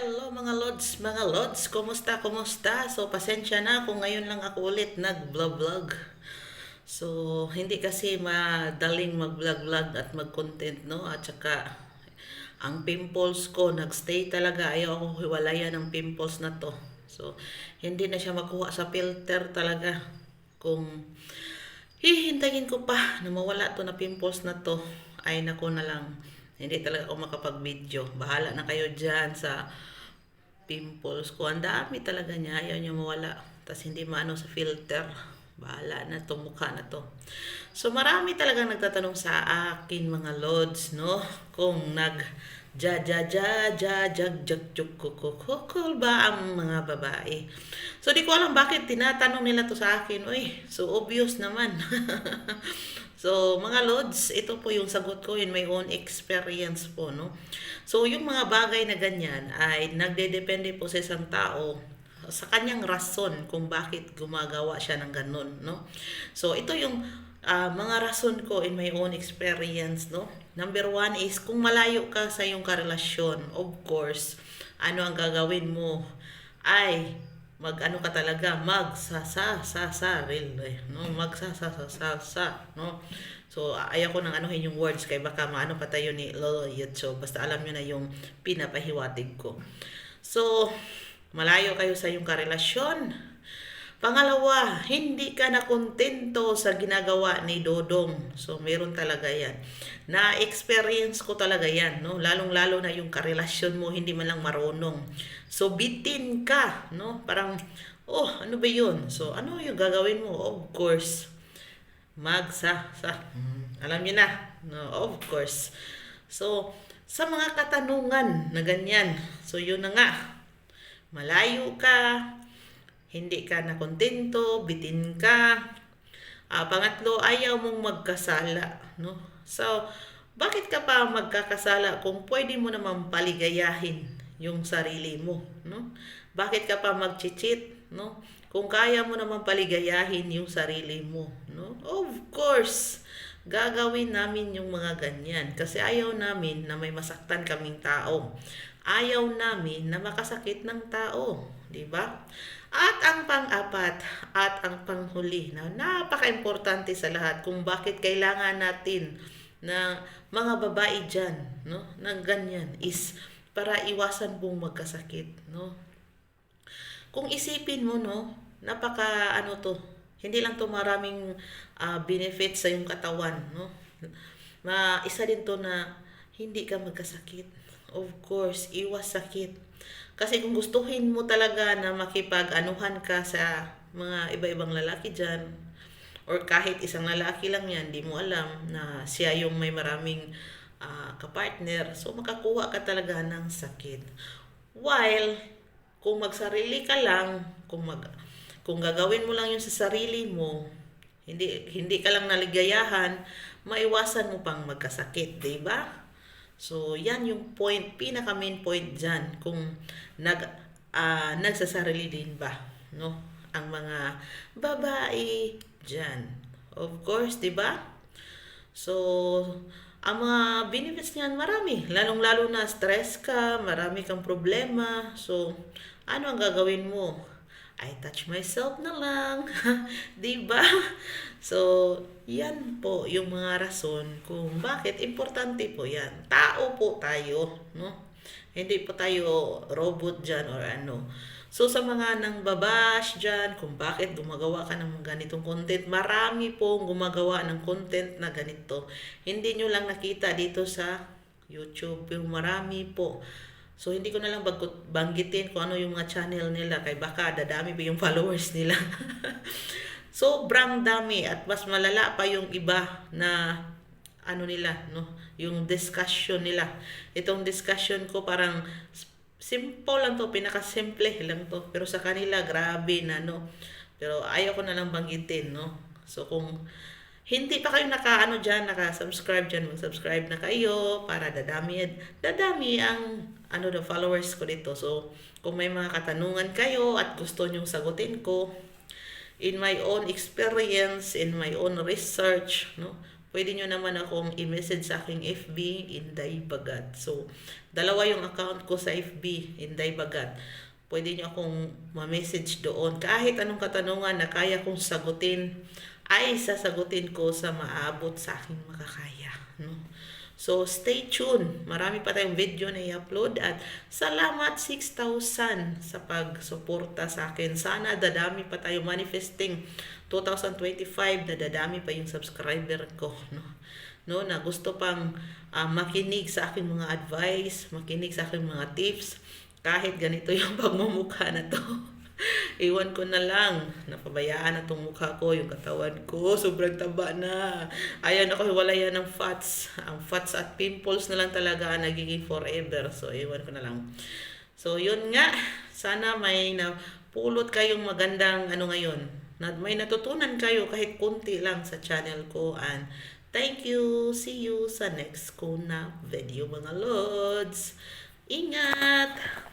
Hello mga lods, mga lods, kumusta, kumusta? So pasensya na kung ngayon lang ako ulit nag-vlog-vlog. So hindi kasi madaling mag-vlog-vlog at mag-content, no? At saka ang pimples ko, nagstay talaga. Ayaw ako hiwalayan ng pimples na to. So hindi na siya makuha sa filter talaga. Kung hihintayin ko pa na mawala to na pimples na to, ay nako na lang. Hindi talaga ako makapag-video. Bahala na kayo dyan sa pimples ko. Ang dami talaga niya. Ayaw niya mawala. Tapos hindi maano sa filter. Bahala na to mukha na to. So marami talaga nagtatanong sa akin mga lods, no? Kung nag ja ja ja ja jag jag juk kukukukul ba ang mga babae. So di ko alam bakit tinatanong nila to sa akin. Uy, so obvious naman. So, mga lods, ito po yung sagot ko in my own experience po, no? So, yung mga bagay na ganyan ay nagdedepende po sa isang tao sa kanyang rason kung bakit gumagawa siya ng ganun, no? So, ito yung ah, mga rason ko in my own experience, no? Number one is, kung malayo ka sa iyong karelasyon, of course, ano ang gagawin mo? Ay, mag ano ka talaga? Magsasa sa saril eh, no? Magsasa sa sa sa no? So ayaw ko nang anuhin yung words kay baka maano pa tayo ni Lolo Yetso basta alam niyo na yung pinapahiwatig ko. So malayo kayo sa yung karelasyon Pangalawa, hindi ka na kontento sa ginagawa ni Dodong. So, meron talaga yan. Na-experience ko talaga yan, no? Lalong-lalo na yung karelasyon mo, hindi man lang marunong. So, bitin ka, no? Parang, oh, ano ba yun? So, ano yung gagawin mo? Of course, magsa, sa, mm, alam niyo na, no? Of course. So, sa mga katanungan na ganyan, so yun na nga, malayo ka, hindi ka na kontento, bitin ka. Ah, pangatlo, ayaw mong magkasala, no? So, bakit ka pa magkakasala kung pwede mo naman paligayahin yung sarili mo, no? Bakit ka pa mag-cheat, no? Kung kaya mo naman paligayahin yung sarili mo, no? Of course, gagawin namin yung mga ganyan kasi ayaw namin na may masaktan kaming tao. Ayaw namin na makasakit ng tao, di ba? At ang pang-apat at ang panghuli na napaka-importante sa lahat kung bakit kailangan natin na mga babae dyan, no, ng ganyan is para iwasan pong magkasakit, no. Kung isipin mo, no, napaka ano to, hindi lang to maraming ah, benefits sa yung katawan, no. Ma isa din to na hindi ka magkasakit. Of course, iwas sakit. Kasi kung gustuhin mo talaga na makipag-anuhan ka sa mga iba-ibang lalaki dyan, or kahit isang lalaki lang yan, di mo alam na siya yung may maraming ah, kapartner, so makakuha ka talaga ng sakit. While, kung magsarili ka lang, kung mag kung gagawin mo lang yun sa sarili mo, hindi hindi ka lang naligayahan, maiwasan mo pang magkasakit, 'di ba? So, yan yung point, pinaka main point dyan, kung nag, ah, nagsasarili din ba, no? Ang mga babae dyan. Of course, di ba? So, ang mga benefits niyan marami. Lalong-lalo na stress ka, marami kang problema. So, ano ang gagawin mo? I touch myself na lang. ba? So, yan po yung mga rason kung bakit importante po yan. Tao po tayo, no? Hindi po tayo robot dyan or ano. So, sa mga nang babash dyan, kung bakit gumagawa ka ng ganitong content, marami pong gumagawa ng content na ganito. Hindi nyo lang nakita dito sa YouTube, yung marami po. So, hindi ko na lang banggitin kung ano yung mga channel nila kay baka dadami pa yung followers nila. Sobrang dami at mas malala pa yung iba na ano nila, no? Yung discussion nila. Itong discussion ko parang simple lang to, pinaka-simple lang to. Pero sa kanila, grabe na, no? Pero ayaw ko na lang banggitin, no? So, kung hindi pa kayo naka-ano dyan, naka-subscribe dyan, mag-subscribe na kayo para dadami, dadami ang ano the followers ko dito. So, kung may mga katanungan kayo at gusto nyong sagutin ko, in my own experience, in my own research, no, pwede nyo naman akong i-message sa aking FB, Inday Bagat. So, dalawa yung account ko sa FB, Inday Bagat. Pwede nyo akong ma-message doon. Kahit anong katanungan na kaya kong sagutin, ay sasagutin ko sa maabot sa aking makakaya. No? So, stay tuned. Marami pa tayong video na i-upload at salamat 6,000 sa pagsuporta sa akin. Sana dadami pa tayo manifesting 2025 na dadami pa yung subscriber ko. No? No, na gusto pang ah, makinig sa aking mga advice, makinig sa aking mga tips, kahit ganito yung pagmumukha na to. Iwan ko na lang. Napabayaan na tong mukha ko, yung katawan ko. Sobrang taba na. Ayaw na ko hiwalayan ng fats. Ang fats at pimples na lang talaga nagiging forever. So, iwan ko na lang. So, yun nga. Sana may napulot kayong magandang ano ngayon. Na may natutunan kayo kahit kunti lang sa channel ko. And thank you. See you sa next ko na video mga lods. Ingat!